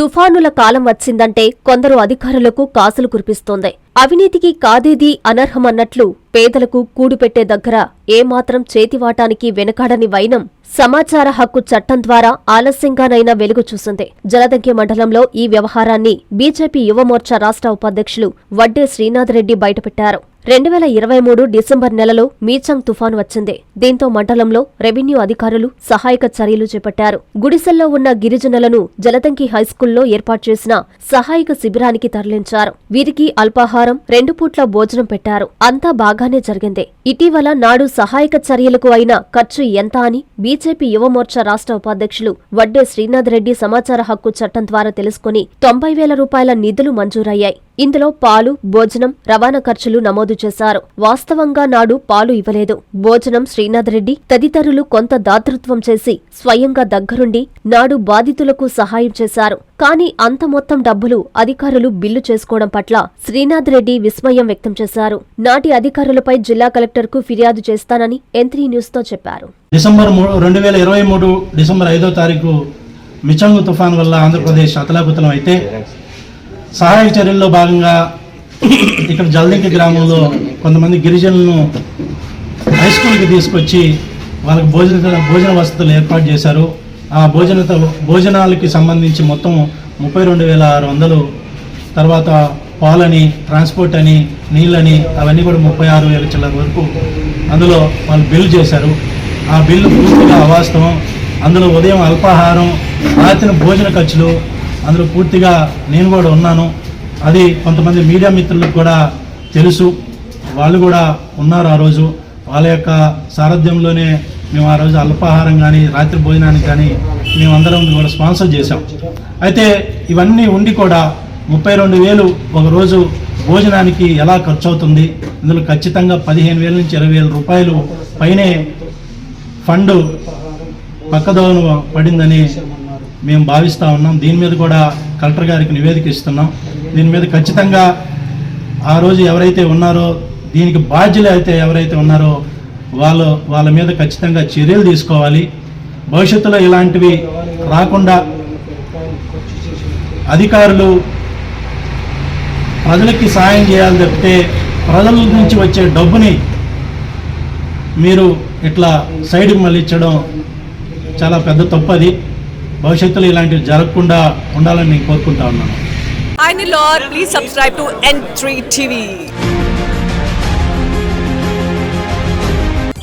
తుఫానుల కాలం వచ్చిందంటే కొందరు అధికారులకు కాసులు కురిపిస్తోంది. అవినీతికి కాదేదీ అనర్హమన్నట్లు పేదలకు కూడుపెట్టే దగ్గర ఏమాత్రం చేతివాటానికి వెనకాడని వైనం సమాచార హక్కు చట్టం ద్వారా ఆలస్యంగానైనా వెలుగు చూసింది. జలదంకి మండలంలో ఈ వ్యవహారాన్ని బీజేపీ యువమోర్చా రాష్ట్ర ఉపాధ్యక్షులు వడ్డే శ్రీనాథ్ రెడ్డి బయటపెట్టారు. రెండు వేల ఇరవై మూడు డిసెంబర్ నెలలో మీచంగ్ తుఫాను వచ్చింది. దీంతో మండలంలో రెవెన్యూ అధికారులు సహాయక చర్యలు చేపట్టారు. గుడిసెల్లో ఉన్న గిరిజనులను జలతంకి హైస్కూల్లో ఏర్పాటు చేసిన సహాయక శిబిరానికి తరలించారు. వీరికి అల్పాహారం రెండు పూట్ల భోజనం పెట్టారు. అంతా బాగానే జరిగింది. ఇటీవల నాడు సహాయక చర్యలకు అయిన ఖర్చు ఎంత అని బీజేపీ యువమోర్చా రాష్ట్ర ఉపాధ్యక్షులు వడ్డే శ్రీనాథ్ రెడ్డి సమాచార హక్కు చట్టం ద్వారా తెలుసుకుని తొంభై వేల రూపాయల నిధులు మంజూరయ్యాయి. ఇందులో పాలు భోజనం రవాణా ఖర్చులు నమోదు చేశారు. వాస్తవంగా నాడు పాలు ఇవ్వలేదు. భోజనం శ్రీనాథ్ రెడ్డి తదితరులు కొంత దాతృత్వం చేసి స్వయంగా దగ్గరుండి నాడు బాధితులకు సహాయం చేశారు. కానీ అంత మొత్తం డబ్బులు అధికారులు బిల్లు చేసుకోవడం పట్ల శ్రీనాథ్ రెడ్డి విస్మయం వ్యక్తం చేశారు. నాటి అధికారులపై జిల్లా కలెక్టర్కు ఫిర్యాదు చేస్తానని ఎంత్రీ న్యూస్తో చెప్పారు. డిసెంబర్ రెండు వేల ఇరవై మూడు డిసెంబర్ ఐదో తారీఖు మిచంగు తుఫాన్ వల్ల ఆంధ్రప్రదేశ్ అతలాకుతలం అయితే సహాయ చర్యల్లో భాగంగా ఇక్కడ జల్దింకి గ్రామంలో కొంతమంది గిరిజనులను హై స్కూల్కి తీసుకొచ్చి వాళ్ళకి భోజన భోజన వసతులు ఏర్పాటు చేశారు. ఆ భోజన భోజనాలకి సంబంధించి మొత్తం ముప్పై రెండు వేల ఆరు వందలు తర్వాత పాలని ట్రాన్స్పోర్ట్ అని నీళ్ళని అవన్నీ కూడా ముప్పై ఆరు వేల చిల్లర వరకు అందులో వాళ్ళు బిల్లు చేశారు. ఆ బిల్లు పూర్తిగా అవాస్తవం. అందులో ఉదయం అల్పాహారం రాత్రి భోజన ఖర్చులు అందులో పూర్తిగా నేను కూడా ఉన్నాను. అది కొంతమంది మీడియా మిత్రులకు కూడా తెలుసు. వాళ్ళు కూడా ఉన్నారు ఆ రోజు. వాళ్ళ యొక్క సారథ్యంలోనే మేము ఆ రోజు అల్పాహారం కానీ రాత్రి భోజనానికి కానీ మేమందరం కూడా స్పాన్సర్ చేశాం. అయితే ఇవన్నీ ఉండి కూడా ముప్పై రెండు వేలు ఒక రోజు భోజనానికి ఎలా ఖర్చు అవుతుంది ఇందులో ఖచ్చితంగా పదిహేను వేల నుంచి ఇరవై వేల రూపాయలు పైనే ఫండ్ పక్కదోవను పడిందని మేము భావిస్తూ ఉన్నాం. దీని మీద కూడా కలెక్టర్ గారికి నివేదిక ఇస్తున్నాం. దీని మీద ఖచ్చితంగా ఆ రోజు ఎవరైతే ఉన్నారో దీనికి బాధ్యులు అయితే ఎవరైతే ఉన్నారో వాళ్ళు వాళ్ళ మీద ఖచ్చితంగా చర్యలు తీసుకోవాలి. భవిష్యత్తులో ఇలాంటివి రాకుండా అధికారులు ప్రజలకి సాయం చేయాలి తప్పితే ప్రజల నుంచి వచ్చే డబ్బుని మీరు ఇట్లా సైడ్కి మళ్ళించడం చాలా పెద్ద తప్పు అది. భవిష్యత్తులో ఇలాంటివి జరగకుండా ఉండాలని నేను కోరుకుంటా ఉన్నాను. I Nilor, please subscribe to N3 TV